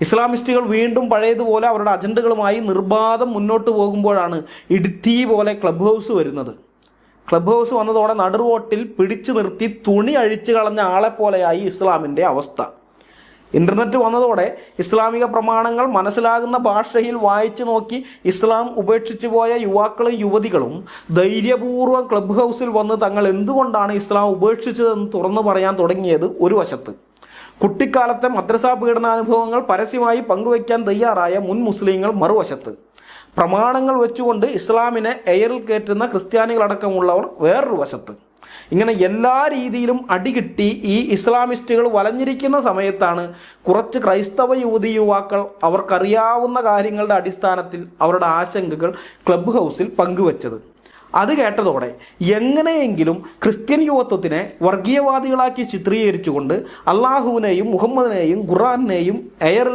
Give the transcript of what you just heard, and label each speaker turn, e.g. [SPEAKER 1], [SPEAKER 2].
[SPEAKER 1] ഇസ്ലാമിസ്റ്റുകൾ വീണ്ടും പഴയതുപോലെ അവരുടെ അജണ്ടകളുമായി നിർബാധം മുന്നോട്ട് പോകുമ്പോഴാണ് ഇടുത്തി പോലെ ക്ലബ് ഹൗസ് വരുന്നത്. ക്ലബ് ഹൗസ് വന്നതോടെ നടുറോട്ടിൽ പിടിച്ചു നിർത്തി തുണി അഴിച്ചു കളഞ്ഞ ആളെപ്പോലെയായി ഇസ്ലാമിന്റെ അവസ്ഥ. ഇന്റർനെറ്റ് വന്നതോടെ ഇസ്ലാമിക പ്രമാണങ്ങൾ മനസ്സിലാകുന്ന ഭാഷയിൽ വായിച്ചു നോക്കി ഇസ്ലാം ഉപേക്ഷിച്ചു പോയ യുവാക്കളും യുവതികളും ധൈര്യപൂർവം ക്ലബ് ഹൗസിൽ വന്ന് തങ്ങൾ എന്തുകൊണ്ടാണ് ഇസ്ലാം ഉപേക്ഷിച്ചതെന്ന് തുറന്നു പറയാൻ തുടങ്ങിയത് ഒരു വശത്ത്. കുട്ടിക്കാലത്തെ മദ്രസാ പീഡനാനുഭവങ്ങൾ പരസ്യമായി പങ്കുവയ്ക്കാൻ തയ്യാറായ മുൻ മുസ്ലിങ്ങൾ മറുവശത്ത്. പ്രമാണങ്ങൾ വെച്ചുകൊണ്ട് ഇസ്ലാമിനെ എയറിൽ കയറ്റുന്ന ക്രിസ്ത്യാനികളടക്കമുള്ളവർ വേറൊരു വശത്ത്. ഇങ്ങനെ എല്ലാ രീതിയിലും അടികിട്ടി ഈ ഇസ്ലാമിസ്റ്റുകൾ വലഞ്ഞിരിക്കുന്ന സമയത്താണ് കുറച്ച് ക്രൈസ്തവ യുവതി യുവാക്കൾ അവർക്കറിയാവുന്ന കാര്യങ്ങളുടെ അടിസ്ഥാനത്തിൽ അവരുടെ ആശങ്കകൾ ക്ലബ് ഹൗസിൽ പങ്കുവച്ചത്. അത് കേട്ടതോടെ എങ്ങനെയെങ്കിലും ക്രിസ്ത്യൻ യുവത്വത്തിനെ വർഗീയവാദികളാക്കി ചിത്രീകരിച്ചുകൊണ്ട് അള്ളാഹുവിനെയും മുഹമ്മദിനെയും ഖുറാനെയും എയറിൽ